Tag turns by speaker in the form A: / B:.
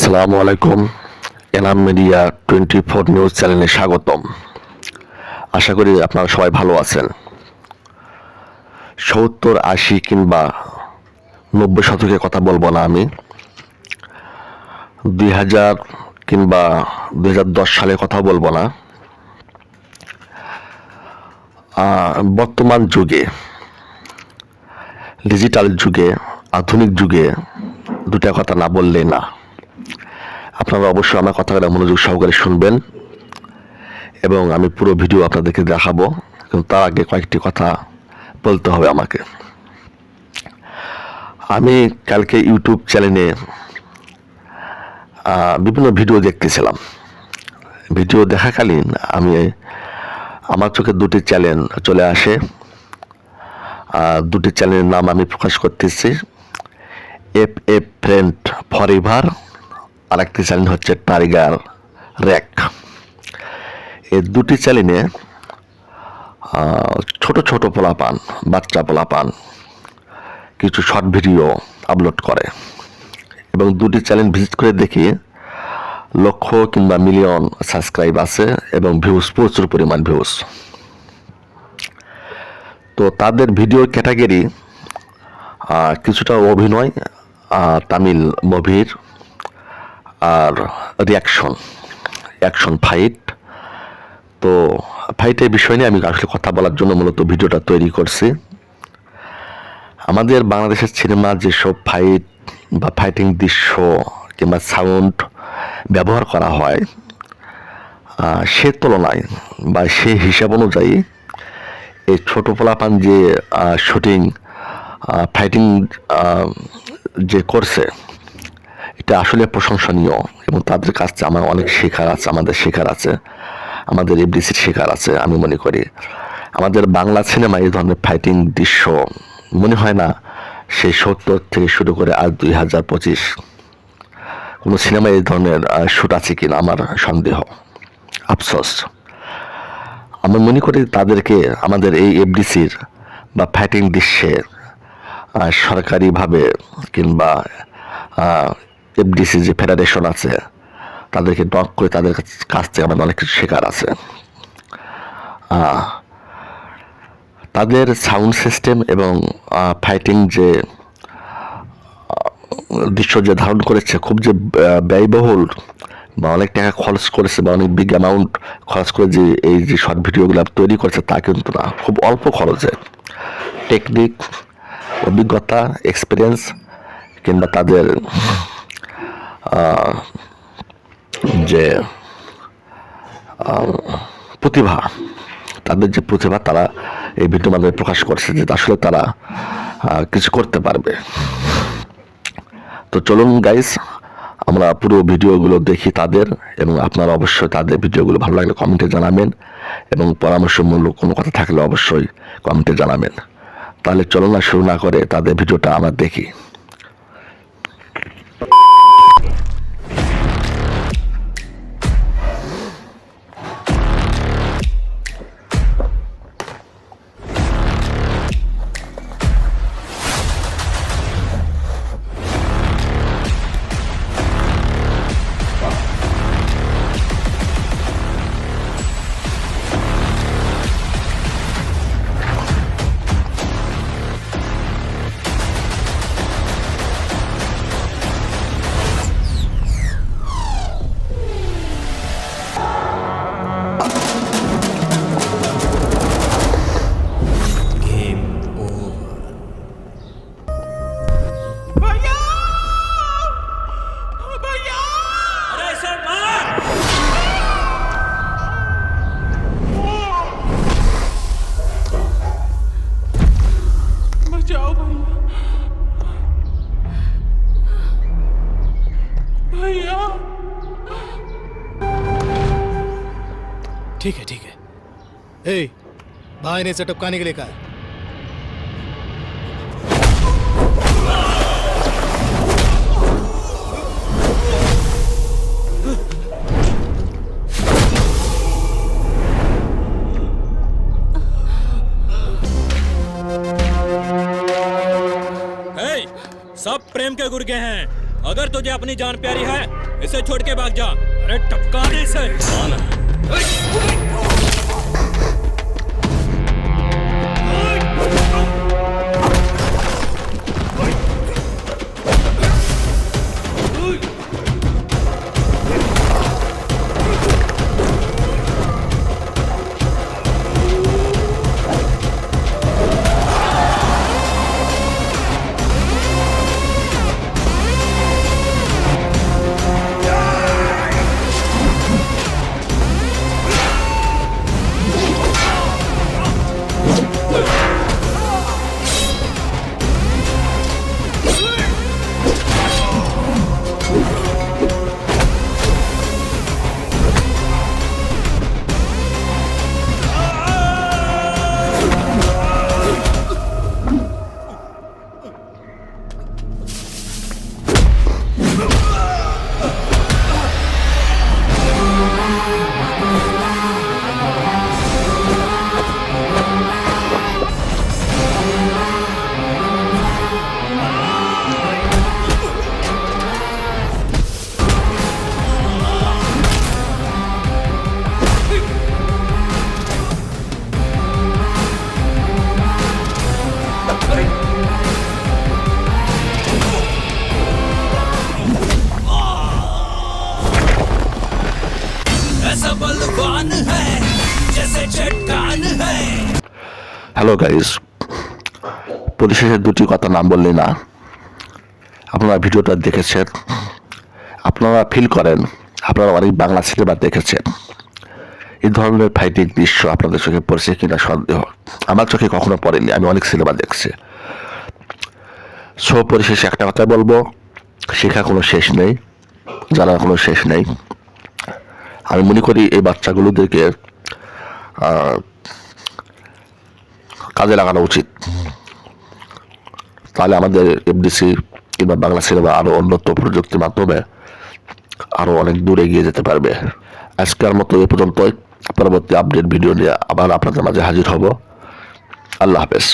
A: আসসালামু আলাইকুম, Enam media twenty four news চ্যানেলে স্বাগতম। আশা করি আপনারা সবাই ভালো আছেন। সত্তর, আশি কিংবা নব্বই শতকের কথা বলব না আমি। দুই হাজার কিংবা দুই হাজার দশ সালের কথা বলব না। বর্তমান যুগে, ডিজিটাল যুগে, আধুনিক যুগে দুটা কথা না বললে না। আপনারা অবশ্যই আমার কথাটা মনোযোগ সহকারে শুনবেন এবং আমি পুরো ভিডিও আপনাদেরকে দেখাবো, কিন্তু তার আগে কয়েকটি কথা বলতে হবে আমাকে। আমি কালকে ইউটিউব চ্যানেলে বিভিন্ন ভিডিও দেখতেছিলাম। ভিডিও দেখাকালীন আমি, আমার চোখে দুটি চ্যানেল চলে আসে। দুটি চ্যানেলের নাম আমি প্রকাশ করতেছি। এফ এফ ফ্রেন্ড ফরএভার আর একটি চ্যানেল হচ্ছে টাইগার র্যাক এই দুটি চ্যানেলে ছোট ছোট পোলাপান, বাচ্চা পোলাপান কিছু শর্ট ভিডিও আপলোড করে। এবং দুটি চ্যানেল ভিজিট করে দেখি, লক্ষ কিংবা মিলিয়ন সাবস্ক্রাইব আছে এবং ভিউজ প্রচুর পরিমাণ ভিউজ তো তাদের ভিডিও ক্যাটাগরি কিছুটা অভিনয় তামিল, মুভির আর রিয়াকশন অ্যাকশন ফাইট তো ফাইটের বিষয় নিয়ে আমি আসলে কথা বলার জন্য মূলত ভিডিওটা তৈরি করছি। আমাদের বাংলাদেশের সিনেমার যেসব ফাইট বা ফাইটিং দৃশ্য কিংবা সাউন্ড ব্যবহার করা হয় সে তুলনায় বা সে হিসাব অনুযায়ী এই ছোট পোলাপান যে শুটিং ফাইটিং যে করছে এটা আসলে প্রশংসনীয় এবং তাদের কাছ থেকে আমার অনেক শেখার আছে, আমাদের শেখার আছে, আমাদের এফডিসির শেখার আছে, আমি মনে করি। আমাদের বাংলা সিনেমা এই ধরনের ফাইটিং দৃশ্য, মনে হয় না সেই সত্তর থেকে শুরু করে আজ দুই হাজার পঁচিশ কোনো সিনেমায় এই ধরনের শ্যুট আছে কিনা আমার সন্দেহ, আফসোস। আমি মনে করি তাদেরকে আমাদের এই এফডিসির বা ফাইটিং দৃশ্যের সরকারিভাবে কিংবা এফডিসি যে ফেডারেশন আছে, তাদেরকে নক করে তাদের কাছ- থেকে আমাদের অনেক কিছু শেখার আছে। তাদের সাউন্ড সিস্টেম এবং ফাইটিং যে দৃশ্য যে ধারণ করেছে খুব যে ব্যয়বহুল বা অনেক টাকা খরচ করেছে বা অনেক বিগ অ্যামাউন্ট খরচ করে যে, এই যে শর্ট ভিডিওগুলো তৈরি করেছে তা কিন্তু না, খুব অল্প খরচে। টেকনিক অভিজ্ঞতা এক্সপিরিয়েন্স কিংবা তাদের যে প্রতিভা, তাদের যে প্রতিভা, তারা এই ভিডিওর মাধ্যমে প্রকাশ করছে যে আসলে তারা কিছু করতে পারবে। তো চলুন গাইস আমরা পুরো ভিডিওগুলো দেখি তাদের এবং আপনারা অবশ্যই তাদের ভিডিওগুলো ভালো লাগলে কমেন্টে জানাবেন এবং পরামর্শমূলক কোনো কথা থাকলে অবশ্যই কমেন্টে জানাবেন। তাহলে চলুন না শুরু না করে তাদের ভিডিওটা আমরা দেখি।
B: भैया।
C: ठीक है ठीक है। ए भाई ने इसे टपकाने के लिए कहा
D: सब प्रेम के गुर्गे हैं। अगर तुझे अपनी जान प्यारी है इसे छोड़ के भाग जा। अरे टपका दे इसे। कौन है ऐसा बलवान है जैसे चट्टान है
A: হ্যালো গাইস পরিশেষে দুটি কথা নাম বললি না আপনারা ভিডিওটা দেখেছেন আপনারা ফিল করেন আপনারা অনেক বাংলা সিনেমা দেখেছেন এই ধরনের ফাইটিং দৃশ্য আপনাদের চোখে পড়েছে কিনা সন্দেহ আমার চোখে কখনো পড়েনি আমি অনেক সিনেমা দেখছি সো পরিশেষে একটা কথা বলবো শেখা কোনো শেষ নেই জানার কোনো শেষ নেই আমি মনে করি এই বাচ্চাগুলোদেরকে কাজে লাগানো উচিত। তাহলে আমাদের এফডিসি কিংবা বাংলা সিনেমা আরও উন্নত প্রযুক্তির মাধ্যমে আরও অনেক দূরে এগিয়ে যেতে পারবে। আজকের মতো এ পর্যন্তই। পরবর্তী আপডেট ভিডিও নিয়ে আবার আপনাদের মাঝে হাজির হব। আল্লাহ হাফেজ।